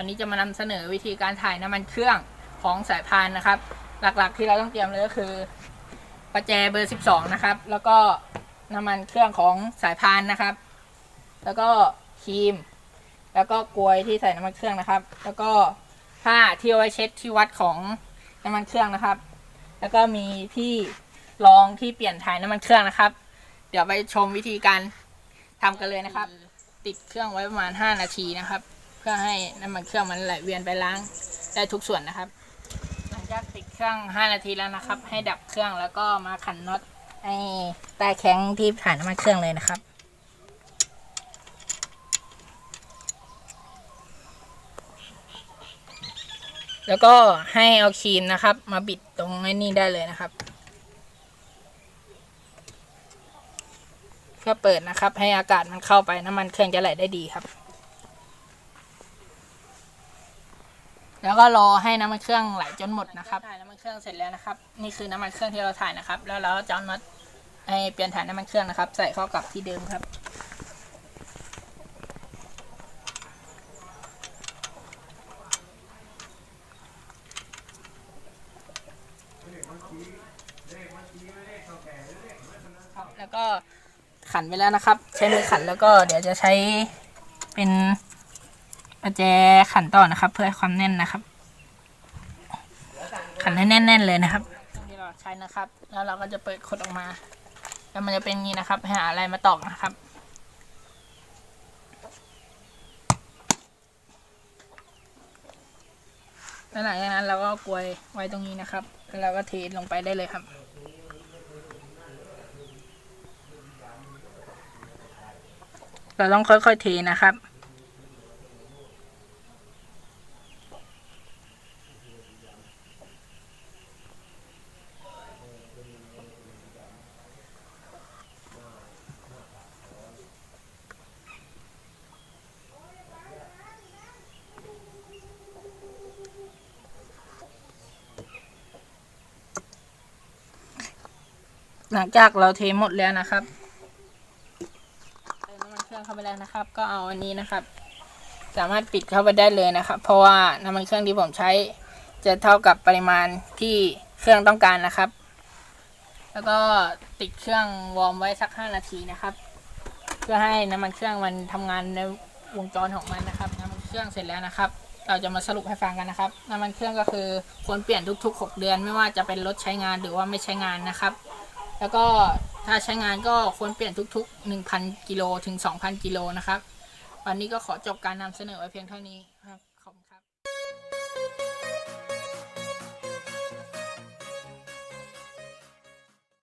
วันนี้จะมานำเสนอวิธีการถ่ายน้ำมันเครื่องของสายพานนะครับ หลักๆที่เราต้องเตรียมเลยก็คือประแจเบอร์ 12 นะครับ แล้วก็น้ำมันเครื่องของสายพานนะครับ แล้วก็ครีม แล้วก็กลวยที่ใส่น้ำมันเครื่องนะครับ แล้วก็ผ้าที่เอาไว้เช็ดที่วัดของน้ำมันเครื่องนะครับ แล้วก็มีที่รองที่เปลี่ยนถ่ายน้ำมันเครื่องนะครับ เดี๋ยวไปชมวิธีการทำกันเลยนะครับ ติดเครื่องไว้ประมาณ 5 นาทีนะครับ พื่อให้น้ำมันเครื่องมันไหลเวียนไปล้างได้ทุกส่วนนะครับ หลังจากติดเครื่อง 5 นาทีแล้วนะครับ ให้ดับเครื่องแล้วก็มาขันน็อตไอ้ใต้แข้งที่ถ่ายน้ำมันเครื่องเลยนะครับแล้วก็ให้เอาครีมนะครับ มาบิดตรงไอ้นี่ได้เลยนะครับ เพื่อเปิดนะครับ ให้อากาศมันเข้าไปน้ำมันเครื่องจะไหลได้ดีครับ แล้วก็รอให้น้ำมันเครื่องไหลจนหมดนะครับถ่ายน้ำมันเครื่องเสร็จแล้วนะครับ นี่คือน้ำมันเครื่องที่เราถ่ายนะครับ แล้วเราจะเอาน็อตไอเปลี่ยนถ่ายน้ำมันเครื่องนะครับ ใส่เข้ากับที่เดิมครับครับ แล้วก็ขันไปแล้วนะครับ ใช้มือขันแล้วก็เดี๋ยวจะใช้เป็น ประแจขันต่อนะครับ เพื่อให้ความแน่นนะครับ ขันให้แน่น ๆ เลยนะครับที่เราใช้นะครับ แล้วเราก็จะเปิดขดออกมา แล้วมันจะเป็นงนี้นะครับให้หาอะไรมาตอกนะครับแล้วหลังจากนั้นเราก็กลวยไว้ตรงนี้นะครับ แล้วเราก็เทลงไปได้เลยครับ เราต้องค่อยๆเทนะครับ หลังจากเราเทหมดแล้วนะครับเติมน้ำมันเครื่องเข้าไปแล้วนะครับ ก็เอาอันนี้นะครับ สามารถปิดเข้าไปได้เลยนะครับ เพราะว่าน้ำมันเครื่องที่ผมใช้ จะเท่ากับปริมาณที่เครื่องต้องการนะครับ แล้วก็ติดเครื่องวอร์มไว้สัก 5 นาทีนะครับ เพื่อให้น้ำมันเครื่องมันทำงานในวงจรของมันนะครับน้ำมันเครื่องเสร็จแล้วนะครับ เราจะมาสรุปให้ฟังกันนะครับน้ำมันเครื่องก็คือควรเปลี่ยนทุกๆ 6 เดือน ไม่ว่าจะเป็นรถใช้งานหรือว่าไม่ใช้งานนะครับ แล้วก็ถ้าใช้งานก็ควรเปลี่ยนทุก ๆ 1,000 กิโลถึง 2,000 กิโลนะครับ วันนี้ก็ขอจบการนำเสนอไว้เพียงเท่านี้